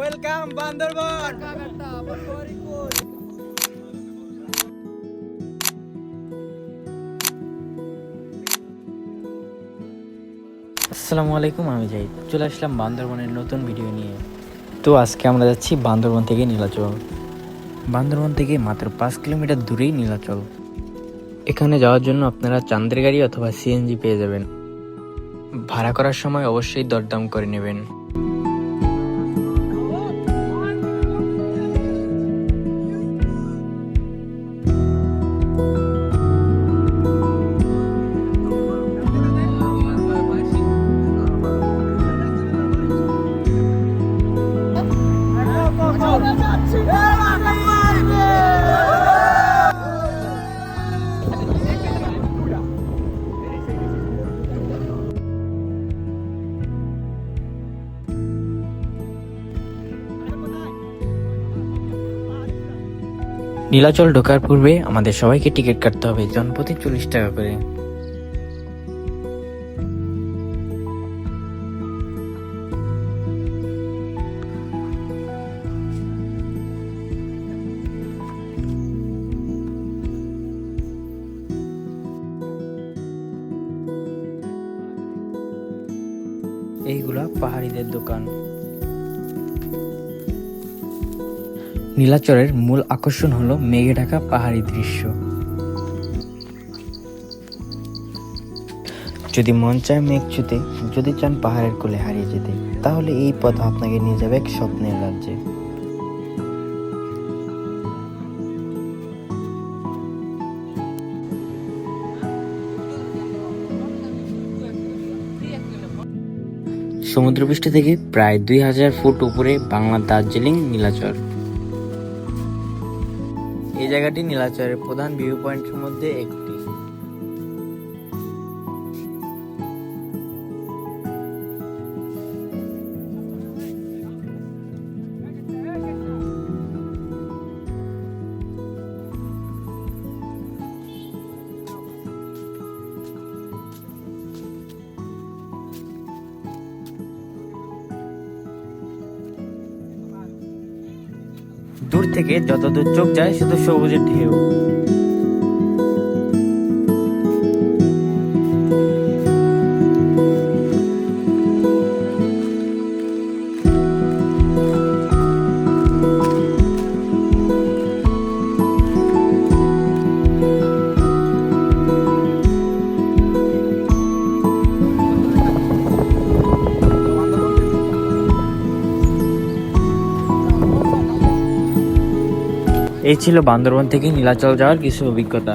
Welcome Bandarban আসসালামু আলাইকুম, আমি যাই চলে আসলাম বান্দরবনের নতুন ভিডিও নিয়ে। তো আজকে আমরা যাচ্ছি বান্দরবন থেকে নীলাচল। বান্দরবন থেকে মাত্র পাঁচ কিলোমিটার দূরেই নীলাচল। এখানে যাওয়ার জন্য আপনারা চান্দের গাড়ি অথবা সিএনজি পেয়ে যাবেন। ভাড়া করার সময় অবশ্যই দরদাম করে নেবেন। নীলাচল ঢোকার পূর্বে আমাদের সবাইকে টিকিট কাটতে হবে জনপ্রতি চল্লিশ টাকা করে। এইগুলা পাহাড়িদের দোকান। নীলাচরের মূল আকর্ষণ হলো মেঘে ঢাকা পাহাড়ি দৃশ্য। যদি মন চায় মেঘ ছুতে, যদি চান পাহাড়ের কোলে হারিয়ে যেতে, তাহলে এই পথ আপনাকে নিয়ে যাবে এক স্বপ্নের রাজ্যে। সমুদ্রপৃষ্ঠ থেকে প্রায় দুই হাজার ফুট উপরে বাংলার দার্জিলিং, নীলাচর। এই জায়গাটি নীলাচরের প্রধান ভিউ পয়েন্টের মধ্যে একটি। দূর থেকে যতদূর চোখ যায় শুধু সবুজের ঢেউ। এই ছিল বান্দরবন থেকে নীলাচল যাওয়ার কিছু অভিজ্ঞতা।